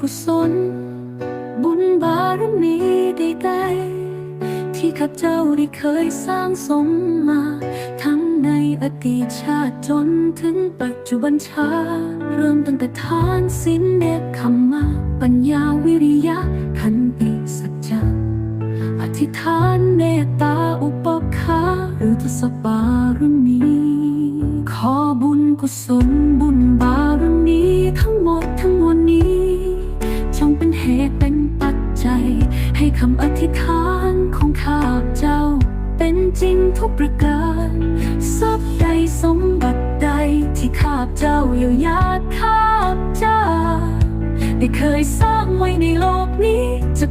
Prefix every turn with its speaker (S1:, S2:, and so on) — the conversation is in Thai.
S1: กุศล บุญบารมีใดๆที่ข้าเจ้าได้เคยสร้างสมมา ทั้งในอดีตชาติจนถึงปัจจุบันชา เริ่มตั้งแต่ทานสินเนคขมมา ปัญญาวิริยะขันติสัจจะอธิษฐานเมตตาอุปคาหรือทศบารมี ขอบุญกุศลบุญ ให้คำอธิษฐานของข้าเจ้า เป็นจริงทุกประการทรัพย์ใดสมบัติใดที่ข้าเจ้าอยู่ยาข้าเจ้า ได้เคยสร้างไว้ในโลกนี้จะ